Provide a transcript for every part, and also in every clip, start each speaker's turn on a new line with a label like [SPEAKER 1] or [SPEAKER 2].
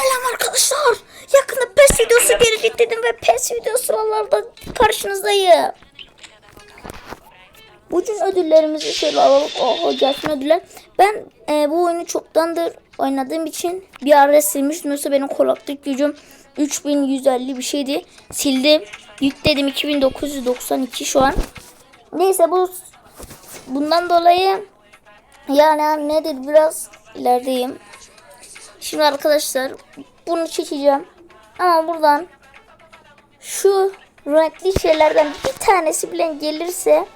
[SPEAKER 1] Selam arkadaşlar. Yakında PES videosu gelecek dedim ve PES videosu sıralarda karşınızdayım. Bugün ödüllerimizi şöyle alalım. Oho gelsin ödüller. Ben e, bu oyunu çoktandır oynadığım için bir ara silmiştim. Yoksa benim kulaklık gücüm 3150 bir şeydi. Sildim. Yükledim 2992 şu an. Neyse bu bundan dolayı yani nedir biraz ilerideyim. Şimdi arkadaşlar bunu çekeceğim. Ama buradan şu renkli şeylerden bir tanesi bile gelirse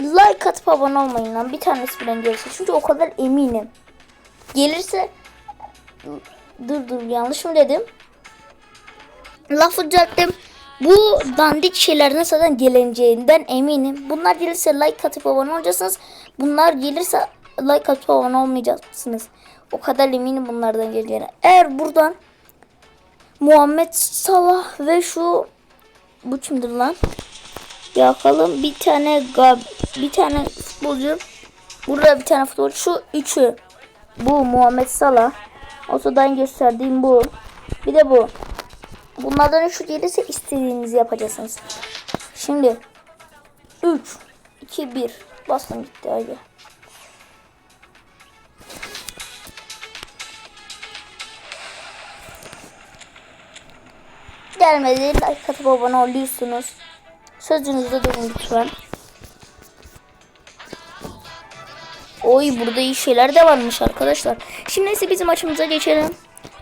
[SPEAKER 1] like atıp abone olmayın lan. Bir tanesi bile gelirse. Çünkü o kadar eminim. Gelirse dur dur yanlış mı dedim? Lafı düzelttim. Bu dandik şeylerden zaten geleceğinden eminim. Bunlar gelirse like atıp abone olacaksınız. Bunlar gelirse like atıp abone olmayacaksınız. O kadar eminim bunlardan geleceğine. Eğer buradan Muhammed Salah ve şu bu kimdir lan? Bakalım bir tane Gab bir tane futbolcu. Burada bir tane futbolcu. Şu üçü. Bu Muhammed Salah. Ortadan gösterdiğim bu. Bir de bu. Bunlardan üçü gelirse istediğinizi yapacaksınız. Şimdi 3 2 1 bastım gitti hadi gelmedi like atıp abone oluyorsunuz Sözünüzde durun lütfen. Oy burada iyi şeyler de varmış arkadaşlar. Şimdi ise bizim maçımıza geçelim.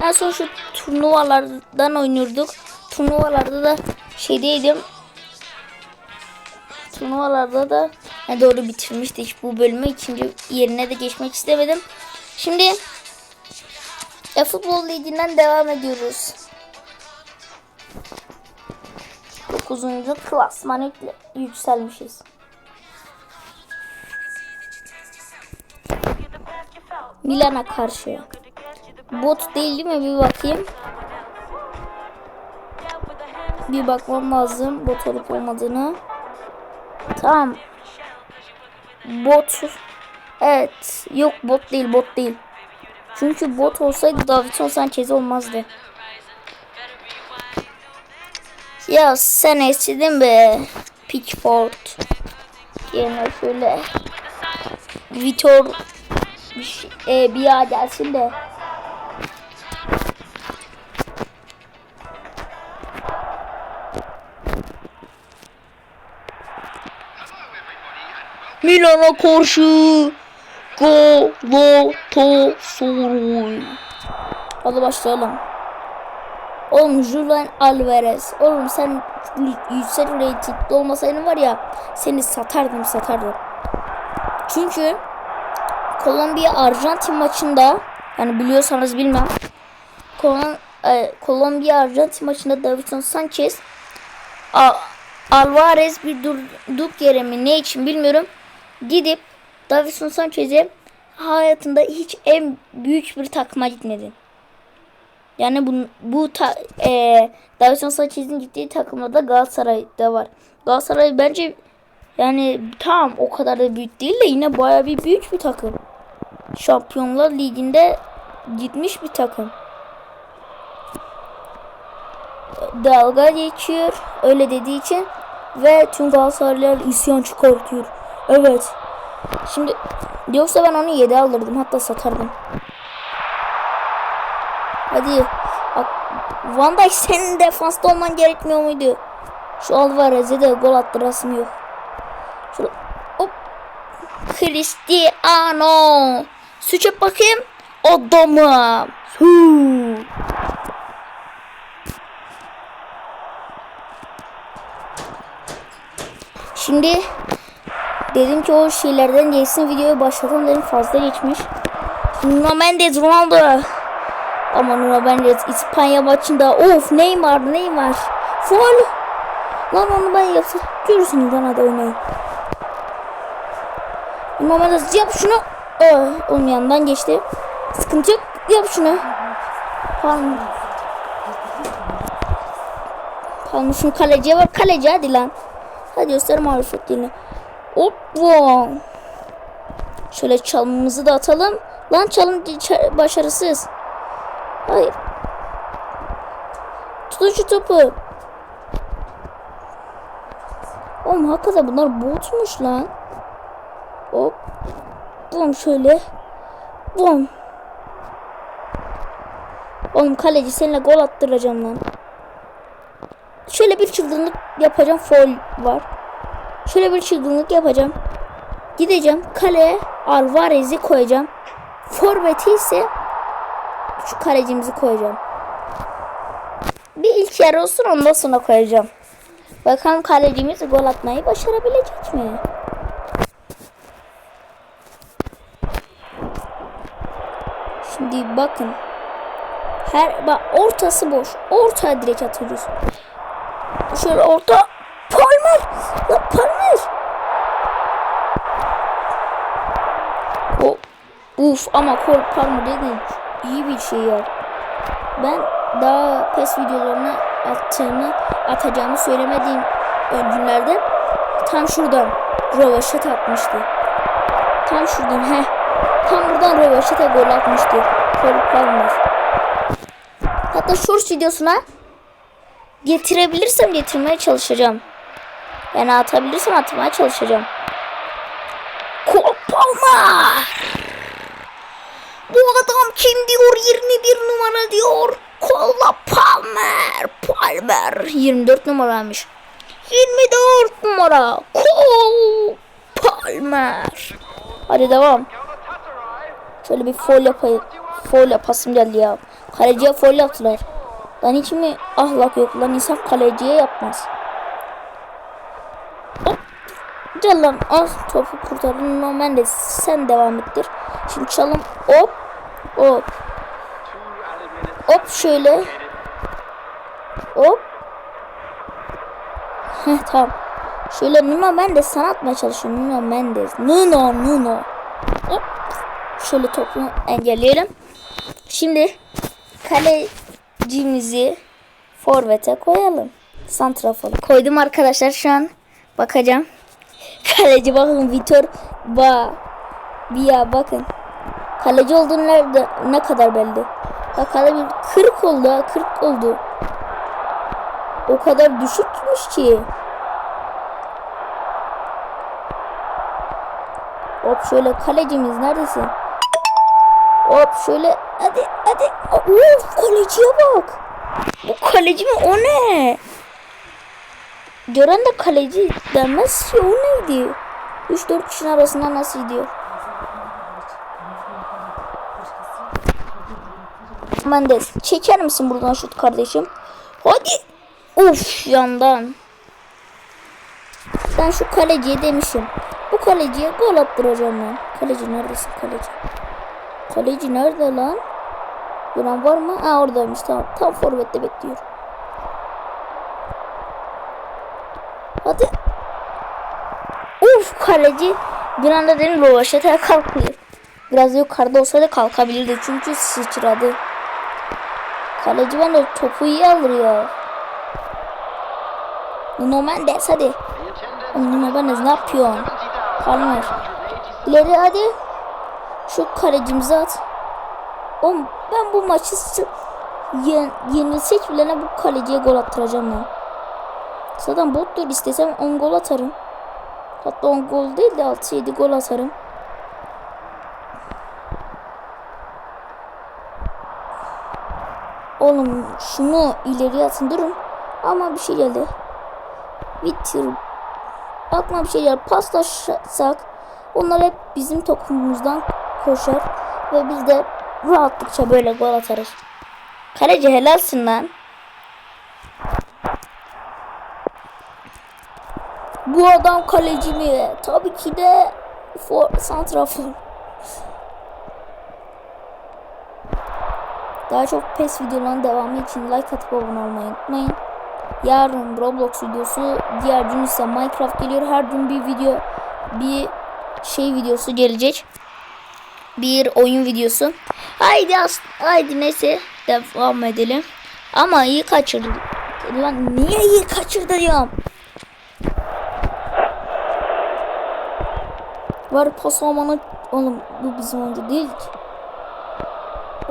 [SPEAKER 1] En son şu turnuvalardan oynuyorduk. Turnuvalarda da şeydeydim. Turnuvalarda da yani doğru bitirmiştik bu bölümü. ikinci yerine de geçmek istemedim. Şimdi e, futbol liginden devam ediyoruz. 9. klasmana yükselmişiz. Milan'a karşı. Bot değil değil mi? Bir bakayım. Bir bakmam lazım bot olup olmadığını. Tamam. Bot. Evet. Yok bot değil bot değil. Çünkü bot olsaydı Davidson Sanchez olmazdı. Ya sen estedin be. Pickford. Yerine şöyle. Vitor bir, şey, e, bir ya gelsin de. Milan'a karşı Galatasaray. Hadi başlayalım. Oğlum Julian Alvarez. Oğlum sen yüksek ratingde olmasaydın var ya seni satardım satardım. Çünkü Kolombiya Arjantin maçında yani biliyorsanız bilmem. Kolon, e, Kolombiya Arjantin maçında Davinson Sanchez A, Alvarez bir durduk yere mi ne için bilmiyorum. Gidip Davinson Sanchez'e hayatında hiç en büyük bir takıma gitmedi. Yani bu, bu ta, e, Davinson Sanchez'in gittiği takımda da Galatasaray'da var. Galatasaray bence yani tam o kadar da büyük değil de yine baya bir büyük bir takım. Şampiyonlar Ligi'nde gitmiş bir takım. Dalga geçiyor öyle dediği için ve tüm Galatasaraylılar isyan çıkartıyor. Evet. Şimdi yoksa ben onu 7 alırdım hatta satardım. Hadi. Bak Van Dijk senin defansta olman gerekmiyor muydu? Şu Alvarez'e de gol attırasım. Şöyle hop. Cristiano. Yap bakayım. Adamım. Huu. Şimdi dedim ki o şeylerden geçsin videoyu başlatalım dedim fazla geçmiş. Nuno Mendes Ronaldo. Ama Nuno Mendes İspanya maçında of Neymar Neymar. Foul. Lan onu ben yapsa görürsünüz lan hadi oynayın. Mendes yap şunu. Oh, onun yanından geçti. Sıkıntı yok. Yap şunu. Palm. Palm şunu kaleciye bak. Kaleci hadi lan. Hadi göster marifetliğini. Hop. Şöyle çalmamızı da atalım. Lan çalım başarısız. Hayır. Tutun şu topu. Oğlum hakikaten bunlar botmuş lan. Hop. Bum şöyle. Bum. Oğlum kaleci seninle gol attıracağım lan. Şöyle bir çılgınlık yapacağım. Foul var. Şöyle bir çılgınlık yapacağım. Gideceğim kaleye Alvarez'i koyacağım. Forvet'i ise şu kalecimizi koyacağım. Bir ilk yarı olsun ondan sonra koyacağım. Bakalım kalecimiz gol atmayı başarabilecek mi? Şimdi bakın. Her bak ortası boş. Ortaya direkt atıyoruz. Şöyle orta. Palmer. La Palmer. O uf ama Cole Palmer dedi iyi bir şey ya. Ben daha pes videolarını attığımı atacağımı söylemediğim günlerde tam şuradan rövaşat atmıştı. Tam şuradan he. Tam buradan rövaşata gol atmıştı. Cole Palmer. Hatta shorts videosuna getirebilirsem getirmeye çalışacağım. Yani atabilirsem atmaya çalışacağım. Cole Palmer. Bu adam kim diyor? 21 numara diyor. Kolla Palmer. Palmer. 24 numaraymış. 24 numara. Cole Palmer. Hadi devam. Şöyle bir foul yapayım. Foul yapasım geldi ya. Kaleciye foul yaptılar. Lan hiç mi ahlak yok lan insan kaleciye yapmaz. Hop. Gel lan al topu kurtardın. No, ben de sen devam ettir. Şimdi çalım hop hop hop şöyle hop Heh, tamam. Şöyle Nuno Mendes sana atmaya çalışıyor. Nuno Mendes. Nuno Nuno. Hop. Şöyle topu engelleyelim. Şimdi kalecimizi forvete koyalım. Santrafor. Koydum arkadaşlar şu an. Bakacağım. Kaleci bakın Vitor ba Bia bakın. Kaleci olduğunu nerede ne kadar belli. Bak kale bir 40 oldu ha 40 oldu. O kadar düşükmüş ki. Hop şöyle kalecimiz neredesin? Hop şöyle hadi hadi. Of kaleciye bak. Bu kaleci mi o ne? Gören de kaleci demez ki o neydi? 3-4 kişinin arasında nasıl gidiyor? Mendes çeker misin buradan şut kardeşim? Hadi. Uf yandan. Ben şu kaleciye demişim. Bu kaleciye gol attıracağım ben. Kaleci neredesin kaleci? Kaleci nerede lan? Gören var mı? Ha oradaymış tamam. Tam forvette bekliyor. Hadi. Uf kaleci bir anda dedim rovaşata kalkıyor. Biraz yukarıda olsaydı kalkabilirdi çünkü sıçradı. Kaleci ben de topu iyi alır ya. Nuno Mendes hadi. Nuno Mendes ne yapıyorsun? Palmer. İleri hadi. Şu kalecimizi at. Oğlum ben bu maçı yen yenilsek bile bu kaleciye gol attıracağım ben. Zaten bottur istesem 10 gol atarım. Hatta 10 gol değil de 6-7 gol atarım. Oğlum şunu ileri atın durun. Ama bir şey geldi. Bitir. Aklıma bir şey geldi. Paslaşsak onlar hep bizim topumuzdan koşar. Ve biz de rahatlıkça böyle gol atarız. Kaleci helalsin lan. Bu adam kaleci mi? Tabii ki de for, santrafor. Daha çok PES videolarının devamı için like atıp abone olmayı unutmayın. Yarın Roblox videosu, diğer gün ise Minecraft geliyor. Her gün bir video, bir şey videosu gelecek. Bir oyun videosu. Haydi haydi neyse devam edelim. Ama iyi kaçırdı. Lan niye iyi kaçırdı diyorum. Var pas olmanı oğlum bu bizim oyuncu değil ki.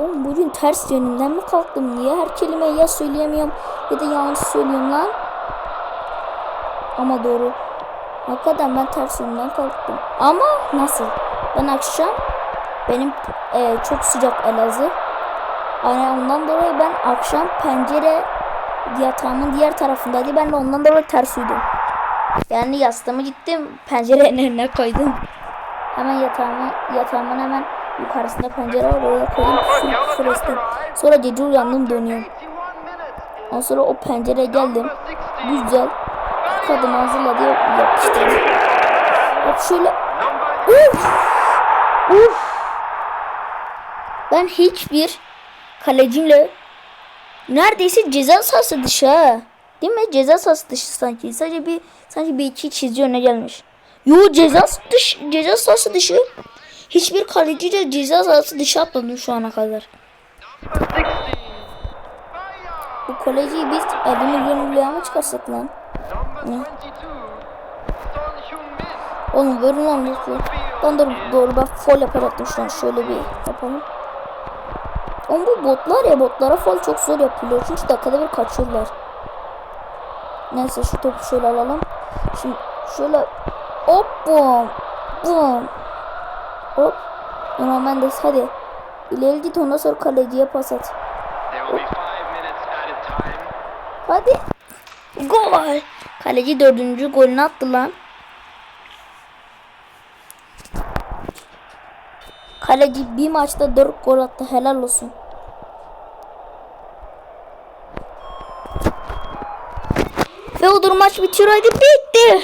[SPEAKER 1] Oğlum bugün ters yönümden mi kalktım? Niye her kelimeyi ya söyleyemiyorum ya da yanlış söylüyorum lan? Ama doğru. Hakikaten ben ters yönden kalktım. Ama nasıl? Ben akşam benim e, çok sıcak Elazığ. Yani ondan dolayı ben akşam pencere yatağımın diğer tarafındaydı. Ben de ondan dolayı ters uyudum. Yani yastığımı gittim pencerenin önüne koydum. Hemen yatağımı yatağımın hemen yukarısında pencere var oraya koydum. Restim. Sonra gece uyandım dönüyorum. Ondan sonra o pencereye geldim. Güzel. Kadın hazırladı yapıştırdı. Bak şöyle. Uf. Uf. Ben hiçbir kalecimle neredeyse ceza sahası dışı ha. Değil mi? Ceza sahası dışı sanki. Sadece bir sanki bir iki çizgi öne gelmiş. Yo ceza dışı ceza sahası dışı. Hiçbir kaleciyle ceza sahası dışı atmadım şu ana kadar. Bu kaleciyi biz 50 milyon liraya mı çıkarsak lan? Oğlum görün lan lütfen. Ben de doğru bak fol yapacaktım şu an. Şöyle bir yapalım. Oğlum bu botlar ya botlara fol çok zor yapılıyor. Çünkü dakikada bir kaçıyorlar. Neyse şu topu şöyle alalım. Şimdi şöyle hop bum bum hop. Hemen Mendes hadi. İleri git ondan sonra kaleciye pas at. Hadi. Gol. Kaleci dördüncü golünü attı lan. Kaleci bir maçta dört gol attı. Helal olsun. Ve odur maç bitiyor. Hadi bitti.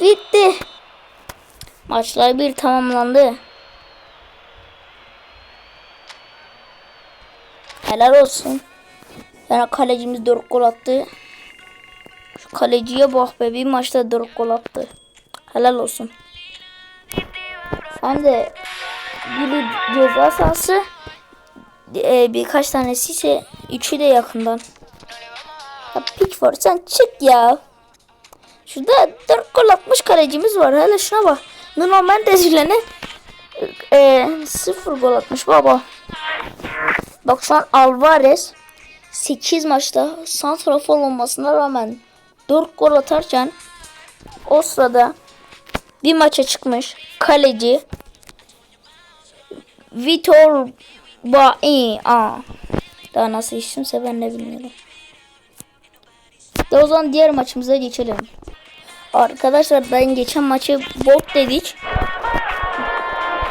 [SPEAKER 1] Bitti. Maçlar bir tamamlandı. Helal olsun. Yani kalecimiz 4 gol attı. Şu kaleciye bak be bir maçta 4 gol attı. Helal olsun. Hem de biri ceza sahası e, birkaç tanesi ise üçü de yakından. Ya Pickford sen çık ya. Şurada 4 gol atmış kalecimiz var. Hele şuna bak. Nuno Mendes ile ne? E, 0 gol atmış baba. Bak şu an Alvarez 8 maçta santrafor olmasına rağmen 4 gol atarken o sırada bir maça çıkmış kaleci Vitor Baia. Daha nasıl isimse ben de bilmiyorum. De o zaman diğer maçımıza geçelim. Arkadaşlar ben geçen maçı bot dedik.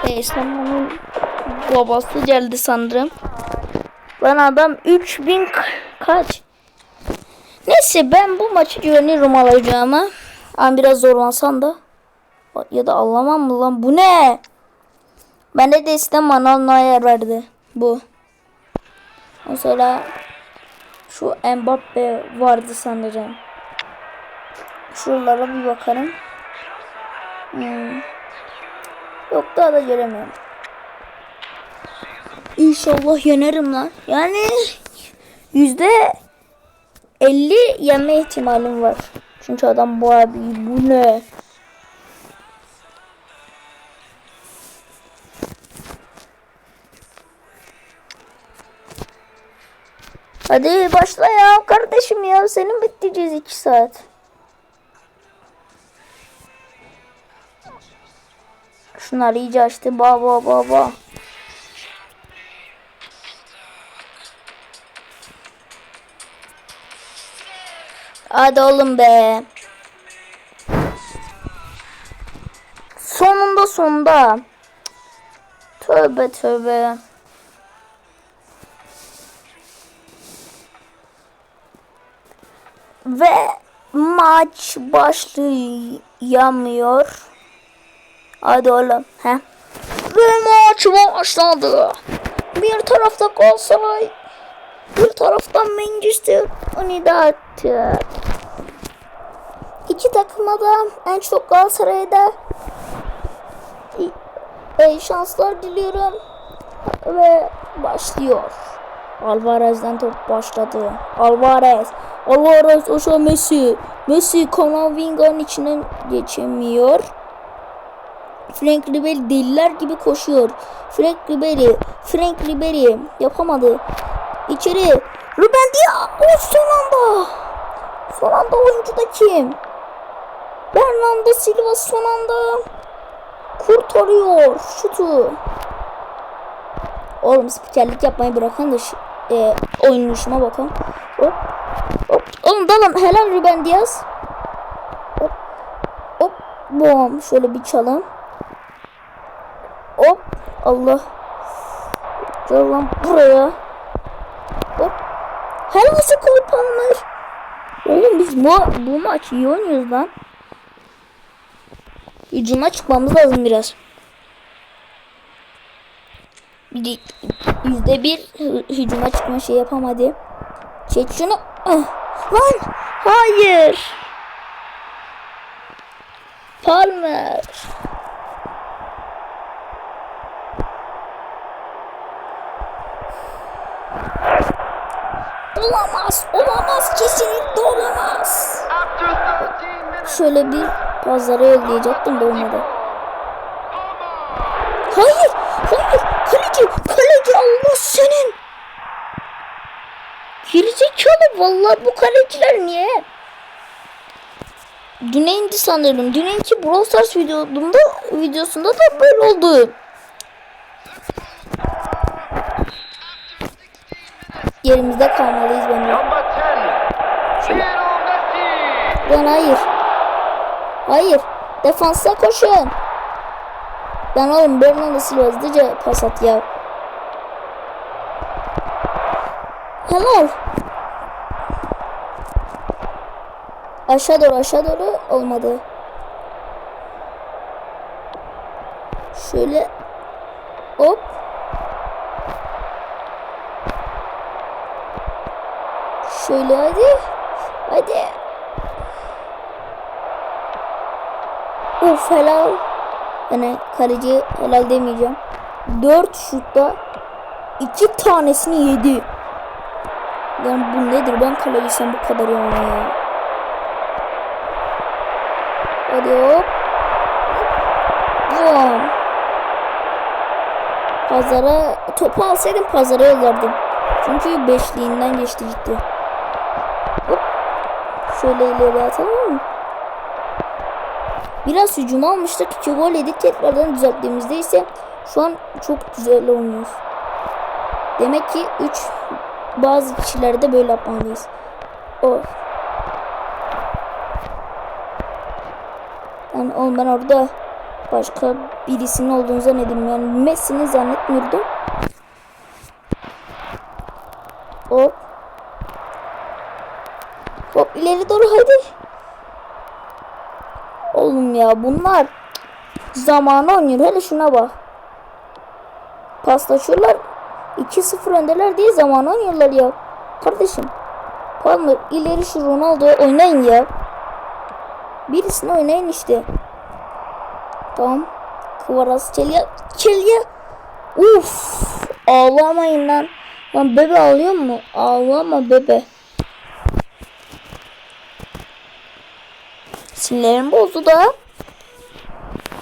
[SPEAKER 1] E, İstanbul'un babası geldi sanırım. Lan adam 3000 ka- kaç? Neyse ben bu maçı güveniyorum alacağıma. Ama biraz zorlansam da. Ya da anlamam mı lan bu ne? Bende de eskiden Manuel Neuer verdi. Bu. Mesela şu Mbappe vardı sanırım. Şuralara bir bakalım. Hmm. Yok daha da göremiyorum. İnşallah yenerim lan. Yani yüzde 50 yenme ihtimalim var. Çünkü adam bu abi bu ne? Hadi başla ya kardeşim ya senin bekleyeceğiz 2 saat. Şunlar iyice açtı baba baba. Hadi oğlum be. Sonunda sonunda. Tövbe tövbe. Ve maç başlayamıyor. Hadi oğlum. He. Ve maç başladı. Bir tarafta Galatasaray. Bir tarafta Manchester United. İki takıma da en çok Galatasaray'da e, şanslar diliyorum. Ve başlıyor. Alvarez'den top başladı. Alvarez. Alvarez aşağı Messi. Messi Kanavinga'nın içinden geçemiyor. Frank Ribery deliler gibi koşuyor. Frank Ribery, Frank Ribery yapamadı. İçeri. Ruben Diaz. O son anda. Son anda oyuncu da kim? Bernardo Silva son anda kurtarıyor şutu. Oğlum spikerlik yapmayı bırakın da e, oynayışıma bakın. Hop. Hop. Oğlum dalın helal Ruben Diaz. Hop. Hop. Bom. Şöyle bir çalım. Hop. Allah. Gel lan buraya. Hop. Helal olsun kulüp almış. Oğlum biz bu, bu maç iyi oynuyoruz lan. Hücuma çıkmamız lazım biraz. Bir de yüzde bir hücuma çıkma şey yapamadı. Çek şunu. Ah, Lan hayır. Palmer. Olamaz, olamaz, kesinlikle olamaz.
[SPEAKER 2] 13 minutes,
[SPEAKER 1] Şöyle bir pazara yollayacaktım da olmadı. Hayır, hayır, kaleci, kaleci Allah senin. Gerizekalı vallahi bu kaleciler niye? Düne sanırım. Dünenki Brawl Stars videomda, videosunda da böyle oldu. Yerimizde kalmalıyız bence.
[SPEAKER 2] Number 10, Lionel Messi.
[SPEAKER 1] Lan hayır. Hayır. Defansa koşun. Ben oğlum Bernardo Silva hızlıca pas at ya. Helal. Aşağı doğru aşağı doğru olmadı. Şöyle hop. Şöyle. Hadi. Uf helal. Yani kaleci helal demeyeceğim. 4 şutta 2 tanesini yedi. Yani bu nedir? Ben kalecisem bu kadar yani ya. Hadi hop. Bam. Pazara topu alsaydım pazara yollardım. Çünkü beşliğinden geçti gitti. Hop. Şöyle ileri atalım mı? Biraz hücum almıştık. 2 gol yedik. Tekrardan düzelttiğimizde ise şu an çok güzel oynuyoruz. Demek ki 3 bazı kişilerde böyle yapmalıyız. O. Yani oğlum ben orada başka birisinin olduğunu zannediyordum. Yani Messi'ni zannetmiyordum. Hop. Hop ileri doğru hadi. Oğlum ya bunlar zamanı oynuyor. Hele şuna bak. Paslaşıyorlar. 2-0 öndeler diye zaman oynuyorlar ya. Kardeşim. Palmer ileri şu Ronaldo'ya oynayın ya. Birisini oynayın işte. Tamam. Kıvaras Çelya. Çelya. Uf. Ağlamayın lan. Lan bebe ağlıyor mu? Ağlama bebe. Sinirlerim bozdu da.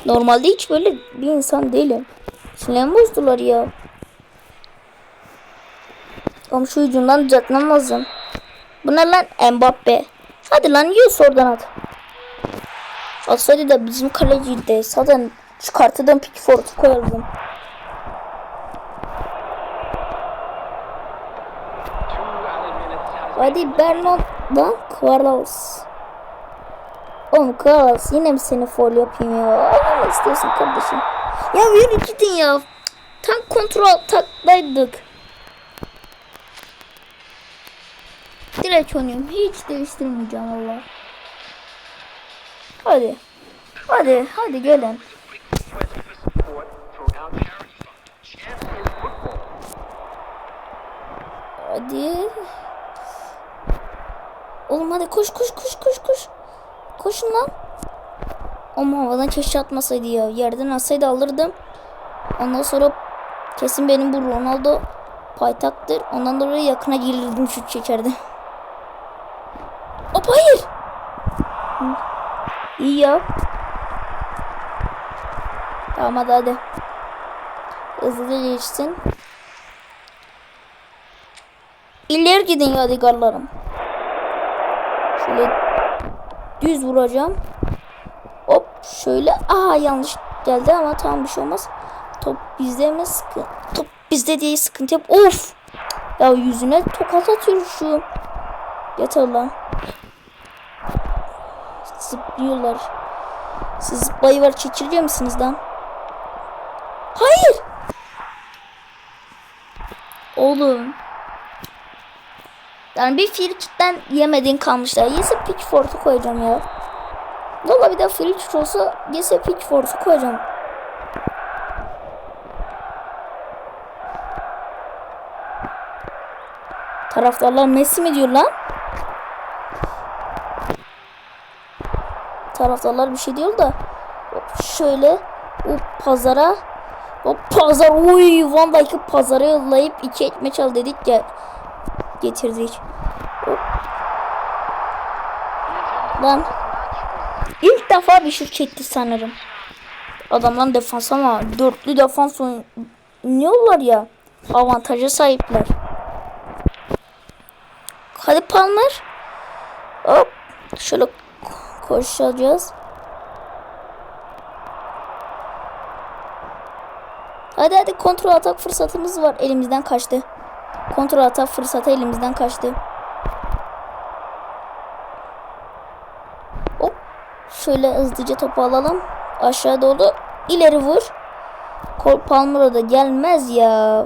[SPEAKER 1] Normalde hiç böyle bir insan değilim. Sinirlerimi bozdular ya. Ama şu ucundan düzeltmem lazım. Bu ne lan Mbappe? Hadi lan yiyorsa oradan at. Atsaydı da bizim kaleciydi. Zaten çıkartıdan Pickford'u koyardım. Hadi Bernard lan Carlos. Oğlum Carlos yine mi seni foul yapayım ya? Ne istiyorsun kardeşim? Ya yürü gidin ya. Tam kontrol taktaydık. Direkt oynuyorum. Hiç değiştirmeyeceğim valla. Hadi. Hadi hadi gelin. Hadi. Oğlum hadi koş koş koş koş koş. Koşun lan. Ama havadan keşke atmasaydı ya. Yerden atsaydı alırdım. Ondan sonra kesin benim bu Ronaldo paytaktır. Ondan dolayı yakına gelirdim şut çekerdim. Hop hayır. İyi ya. Tamam hadi hadi. Hızlıca geçsin. İleri gidin yadigarlarım. Şöyle düz vuracağım. Hop şöyle. Aa yanlış geldi ama tamam bir şey olmaz. Top bizde mi sıkı? Top bizde diye sıkıntı yap. Of. Ya yüzüne tokat atıyor şu. Yeter lan. Zıplıyorlar. Siz zıplayı var çekirge misiniz lan? Hayır. Oğlum. Yani bir frikikten yemediğin kalmışlar. Yese Pickford'u koyacağım ya. Valla bir de frikik olsa yese Pickford'u koyacağım. Taraftarlar Messi mi diyor lan? Taraftarlar bir şey diyor da. Şöyle o pazara o pazar oy Van Dijk'ı pazara yollayıp iki ekmek al dedik ya getirdik. Hop. Lan ilk defa bir şut çekti sanırım. Adamdan defans ama dörtlü defans oynuyorlar ya. Avantaja sahipler. Hadi Palmer. Hop. Şöyle koşacağız. Hadi hadi kontrol atak fırsatımız var. Elimizden kaçtı. Kontrol atak fırsatı elimizden kaçtı. Şöyle hızlıca topu alalım. Aşağı doğru ileri vur. Cole Palmer'a da gelmez ya.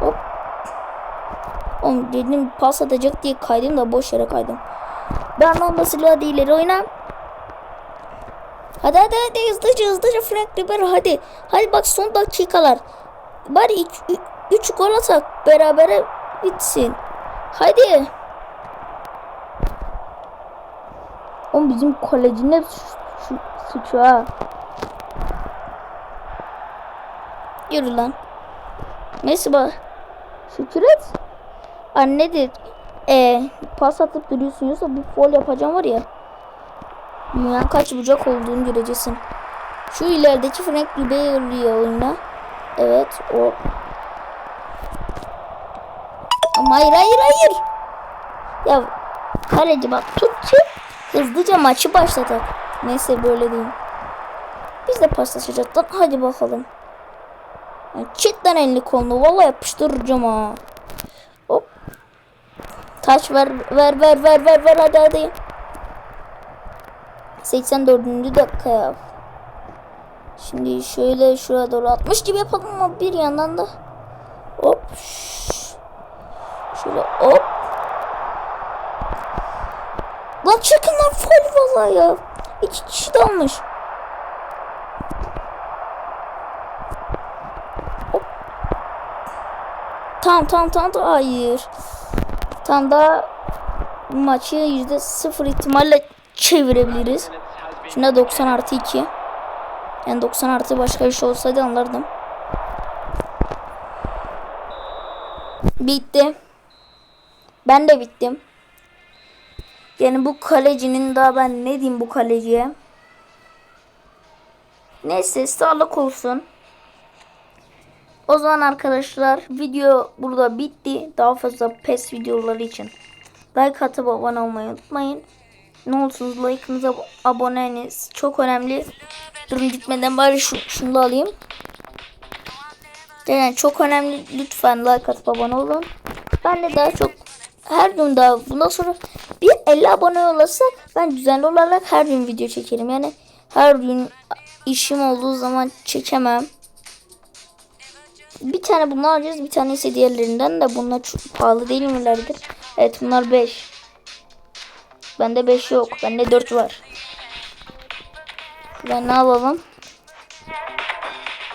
[SPEAKER 1] Hop. Oğlum dedim pas atacak diye kaydım da boş yere kaydım. Bernardo Silva hadi ileri oyna. Hadi hadi hadi hızlıca hızlıca Frank Ribery hadi. Hadi bak son dakikalar. Bari 3 gol atak berabere bitsin. Hadi. Oğlum bizim kalecinin hep suçu ha. Yürü lan. Neyse bak. Şükür et. Annedir. E, pas atıp duruyorsun yoksa bir foul yapacağım var ya. Dünyanın kaç bucak olduğunu göreceksin. Şu ilerideki Frank Ribery'i oyna. Evet o. Ama hayır hayır hayır. Ya kaleci bak tut. Hızlıca maçı başlatak. Neyse böyle değil. Biz de paslaşacağız. Hadi bakalım. Yani cidden elini kolunu. Vallahi yapıştıracağım ha. Hop. Taç ver ver ver ver ver ver hadi hadi. 84. dakika ya. Şimdi şöyle şuraya doğru 60 gibi yapalım ama bir yandan da hop şöyle hop Lan çıkın lan foul vallahi ya. İki kişi dalmış. Hop. Tamam tamam tamam tamam. hayır. Tam da maçı yüzde sıfır ihtimalle çevirebiliriz. Şimdi 90 artı 2. Yani 90 artı başka bir şey olsaydı anlardım. Bitti. Ben de bittim. Yani bu kalecinin daha ben ne diyeyim bu kaleciye. Neyse sağlık olsun. O zaman arkadaşlar video burada bitti. Daha fazla PES videoları için like atıp abone olmayı unutmayın. Ne olursunuz like'ınıza aboneniz çok önemli. Durun gitmeden bari şu, şunu da alayım. Yani çok önemli. Lütfen like atıp abone olun. Ben de daha çok her gün daha bundan sonra bir 50 abone olursak ben düzenli olarak her gün video çekerim. Yani her gün işim olduğu zaman çekemem. Bir tane bunu alacağız. Bir tane ise diğerlerinden de bunlar çok pahalı değil milerdir? Evet bunlar 5. Bende 5 yok. Bende 4 var. Ben ne alalım?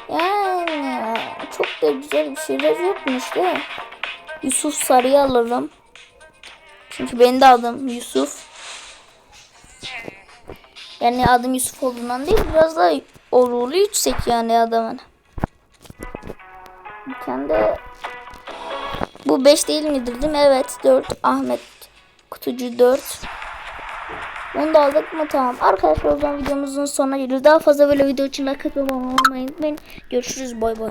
[SPEAKER 1] Yani çok da güzel bir şeyler yokmuş değil mi? Yusuf Sarı'yı alırım. Çünkü benim de adım Yusuf. Yani adım Yusuf olduğundan değil biraz da oruğlu yüksek yani adamın. De bu 5 değil midir değil mi? Evet 4 Ahmet Kutucu 4 Onu da aldık mı tamam. Arkadaşlar o zaman videomuzun sonuna geliyoruz. Daha fazla böyle video için like atmayı unutmayın. Görüşürüz bay bay.